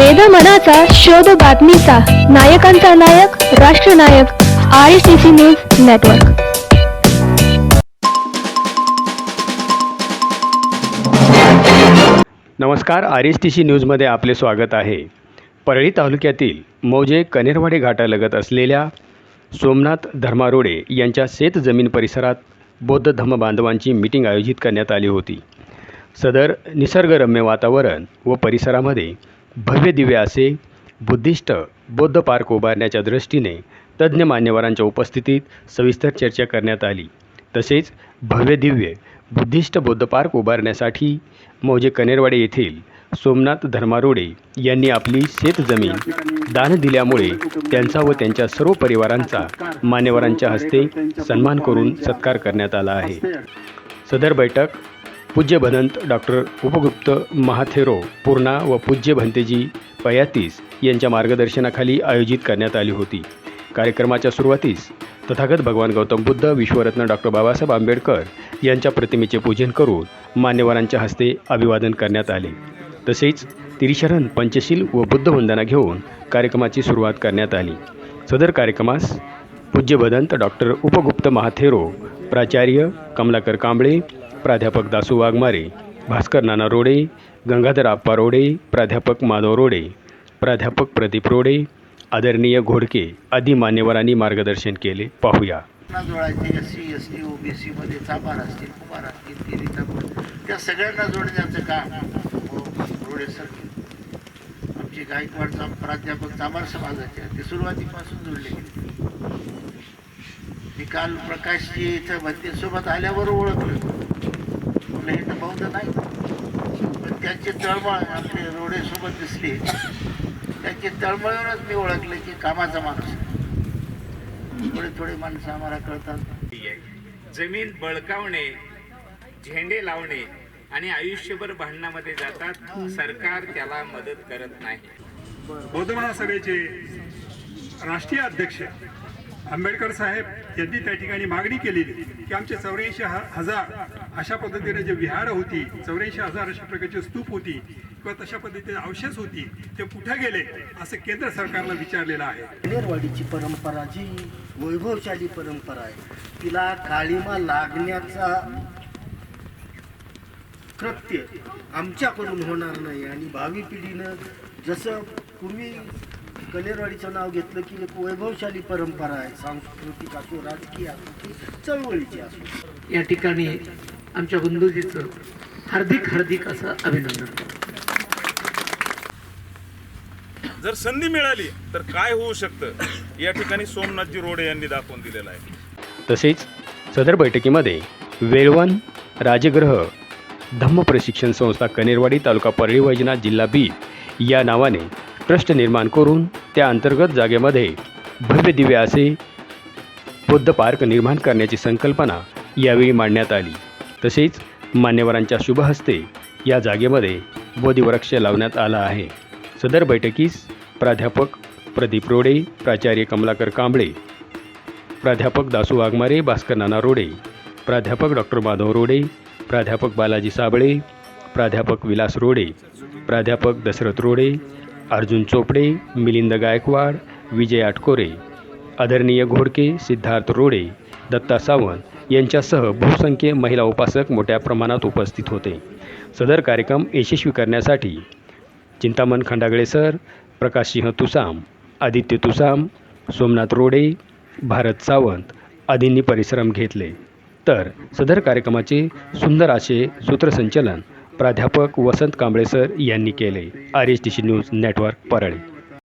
वेद मनाचा शोध बातमीचा. नायकांचा नायक राष्ट्रनायक R C C news network नमस्कार आर एस टी सी न्यूजमध्ये आपले स्वागत आहे. परळी तालुक्यातील मौजे कनेरवाडे घाटालगत असलेल्या सोमनाथ धर्मारोडे यांच्या शेतजमीन परिसरात बौद्ध धम्म बांधवांची मीटिंग आयोजित करण्यात आली होती. सदर निसर्गरम्य वातावरण व परिसरामध्ये भव्य दिव्य असे बुद्धिस्ट बौद्ध पार्क उभारण्याच्या दृष्टीने तज्ज्ञ मान्यवरांच्या उपस्थितीत सविस्तर चर्चा करण्यात आली. तसेच भव्य दिव्य बुद्धिस्ट बौद्ध पार्क उभारण्यासाठी मौजे कनेरवाडे येथील सोमनाथ धर्मारोडे यांनी आपली शेतजमीन दान दिल्यामुळे त्यांचा व त्यांच्या सर्व परिवारांचा मान्यवरांच्या हस्ते सन्मान करून सत्कार करण्यात आला आहे. सदर बैठक पूज्य भदंत डॉक्टर उपगुप्त महाथेरो पूर्णा व पूज्य भंतेजी पयातीस यांच्या मार्गदर्शनाखाली आयोजित करण्यात आली होती. कार्यक्रमाच्या सुरुवातीस तथागत भगवान गौतम बुद्ध विश्वरत्न डॉक्टर बाबासाहेब आंबेडकर यांच्या प्रतिमेचे पूजन करून मान्यवरांच्या हस्ते अभिवादन करण्यात आले. तसेच तिरिशरण पंचशील व बुद्धवंदना घेऊन कार्यक्रमाची सुरुवात करण्यात आली. सदर कार्यक्रमास पूज्य भदंत डॉक्टर उपगुप्त महाथेरो प्राचार्य कमलाकर कांबळे प्राध्यापक दासू वाघमारे भास्कर नाना रोडे गंगाधर आप्पा रोडे प्राध्यापक माधव रोडे प्राध्यापक प्रदीप रोडे आदरणीय घोडके आदी मान्यवरांनी मार्गदर्शन केले. पाहूया. जोडायचे S C S T O B असतील कुमार असतील तेरीचा त्या सगळ्यांना जोडण्याचं काम रोडे सर आमचे गायकवाडचा प्राध्यापक चाबार समाजाचे ते सुरुवातीपासून जोडले गेले. मी काल प्रकाशजी इथं भत्तेसोबत आल्यावर ओळखलं. म्हणलं हे तर बौद्ध नाही पण त्यांची तळमळ आपले रोडेसोबत दिसली त्यांची तळमळूनच मी ओळखलं की कामाचा माणूस. थोडे थोडे माणसं आम्हाला कळतात. जमीन बळकावणे झेंडे लावणे आणि आयुष्यभर भांडणामध्ये जातात सरकार त्याला मदत करत नाही बौद्ध महासभेचे राष्ट्रीय अध्यक्ष आंबेडकर साहेब यांनी त्या ठिकाणी मागणी केलेली की आमचे चौऱ्याऐंशी हजार अशा पद्धतीने जे विहार होती चौऱ्याऐंशी हजार अशा प्रकारची स्तूप होती किंवा तशा पद्धतीने अवशेष होती ते कुठे गेले असं केंद्र सरकारला विचारलेलं आहे. नेरवाडीची परंपरा जी वैभवशाली परंपरा आहे तिला काळीमा लागण्याचा कृत्य आमच्याकडून होणार नाही आणि भावी पिढीनं जसं पूर्वी कनेरवाडीचं नाव घेतलं की एक वैभवशाली परंपरा आहे सांस्कृतिक असो राजकीय असो की चळवळीची असो. या ठिकाणी आमच्या बंधुजीचं हार्दिक हार्दिक असं अभिनंदन. जर संधी मिळाली तर काय होऊ शकतं? या ठिकाणी सोमनाथजी रोडे यांनी दाखवून दिलेलं आहे. तसेच सदर बैठकीमध्ये वेळवण राजगृह धम्म प्रशिक्षण संस्था कनेरवाडी तालुका परळी वैजनाथ जिल्हा बीड या नावाने ट्रस्ट निर्माण करून त्या अंतर्गत जागेमध्ये भव्य दिव्य असे बौद्ध पार्क निर्माण करण्याची संकल्पना यावेळी मांडण्यात आली. तसेच मान्यवरांच्या शुभहस्ते या जागेमध्ये बोधिवृक्ष लावण्यात आला आहे. सदर बैठकीस प्राध्यापक प्रदीप रोडे प्राचार्य कमलाकर कांबळे प्राध्यापक दासू वाघमारे भास्कर नाना रोडे प्राध्यापक डॉक्टर माधव रोडे प्राध्यापक बालाजी साबळे प्राध्यापक विलास रोडे प्राध्यापक दशरथ रोडे अर्जुन चोपडे मिलिंद गायकवाड विजय आटकोरे आदरणीय घोडके सिद्धार्थ रोडे दत्ता सावंत यांच्यासह बहुसंख्य महिला उपासक मोठ्या प्रमाणात उपस्थित होते. सदर कार्यक्रम यशस्वी करण्यासाठी चिंतामण खंडागळे सर प्रकाशसिंह तुसाम आदित्य तुसाम सोमनाथ रोडे भारत सावंत आदींनी परिश्रम घेतले. तर सदर कार्यक्रमाचे सुंदर असे सूत्रसंचलन प्राध्यापक वसंत कांबळे सर यांनी केले. R S T C news network Parli.